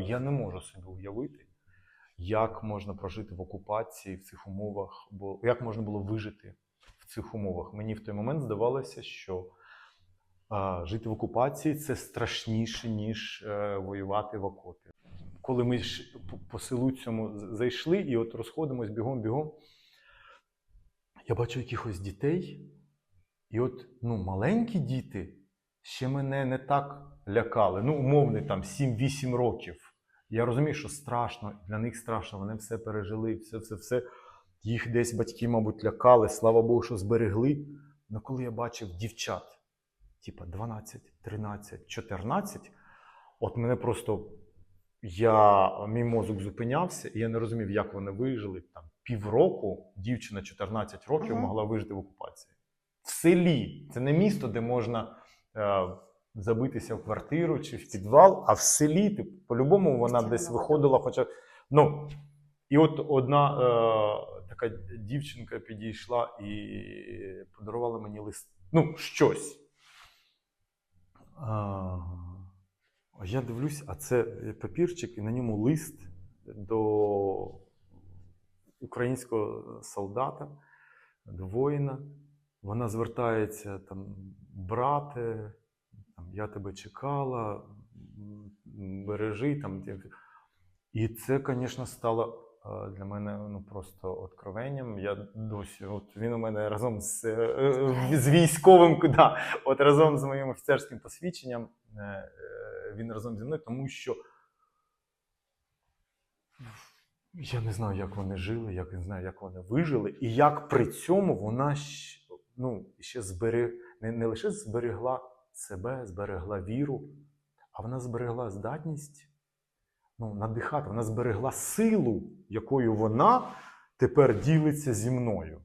Я не можу собі уявити, як можна прожити в окупації в цих умовах, бо як можна було вижити в цих умовах. Мені в той момент здавалося, що а, жити в окупації це страшніше, ніж е, воювати в окопі. Коли ми ж по- селу цьому зайшли і от розходимось бігом-бігом, я бачу якихось дітей, і от ну, маленькі діти ще мене не так лякали. Ну, умовний там 7-8 років. Я розумію, що страшно, для них страшно, вони все пережили, все, все, все. Їх десь батьки, мабуть, лякали, слава Богу, що зберегли. Але коли я бачив дівчат, типа 12, 13, 14, от мене просто я, мій мозок зупинявся, і я не розумів, як вони вижили. Там півроку дівчина 14 років Ага. могла вижити в окупації. В селі. Це не місто, де можна забитися в квартиру чи в підвал, а в селі, ти, по-любому, вона десь виходила. Хоча. Ну, і от одна е, така дівчинка підійшла і подарувала мені лист. Ну, щось. А, а я дивлюсь, а це папірчик, і на ньому лист до українського солдата, до воїна. Вона звертається там, брате, там, я тебе чекала, бережи там. І це, звісно, стало для мене ну, просто откровенням. Я досі, от він у мене разом з, е, з військовим, да, от разом з моїм офіцерським посвідченням, е, е, він разом зі мною, тому що я не знаю, як вони жили, як не знаю, як вони вижили, і як при цьому вона ну, ще зберег, не, не лише зберегла себе, зберегла віру, а вона зберегла здатність ну, надихати, вона зберегла силу, якою вона тепер ділиться зі мною.